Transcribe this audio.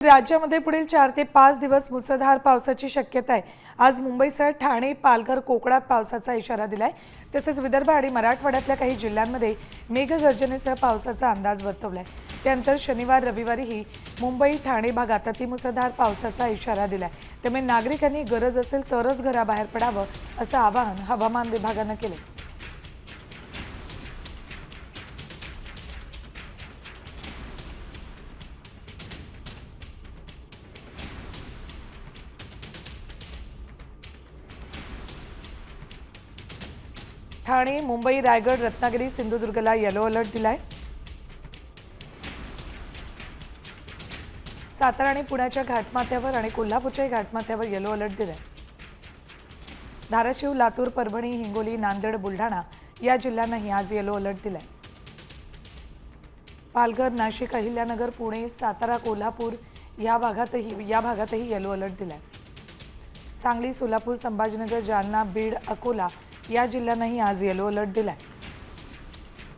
राज्यामध्ये पुढील चार ते पाच दिवस मुसळधार पावसाची शक्यता आहे. आज मुंबईसह ठाणे पालघर कोकणात पावसाचा इशारा दिलाय. तसेच विदर्भ आणि मराठवाड्यातल्या काही जिल्ह्यांमध्ये मेघगर्जनेसह पावसाचा अंदाज वर्तवलाय. त्यानंतर शनिवार रविवारीही मुंबई ठाणे भागात अतिमुसळधार पावसाचा इशारा दिलाय. त्यामुळे नागरिकांनी गरज असेल तरच घराबाहेर पडावं असं आवाहन हवामान विभागानं केलं ठाणे मुंबई रायगड रत्नागिरी सिंधुदुर्गला येलो अलर्ट दिलाय. सातारा आणि पुण्याच्या घाटमाथ्यावर आणि कोल्हापूरच्याही घाटमाथ्यावर येलो अलर्ट दिलाय. धाराशिव लातूर परभणी हिंगोली नांदेड बुलढाणा या जिल्ह्यांनाही आज येलो अलर्ट दिलाय. पालघर नाशिक अहिल्यानगर पुणे सातारा कोल्हापूर या भागातही या भागातही येलो अलर्ट दिलाय. सांगली सोलापूर संभाजीनगर जालना बीड अकोला या जिल्ह्यांनाही आज येलो अलर्ट दिलाय.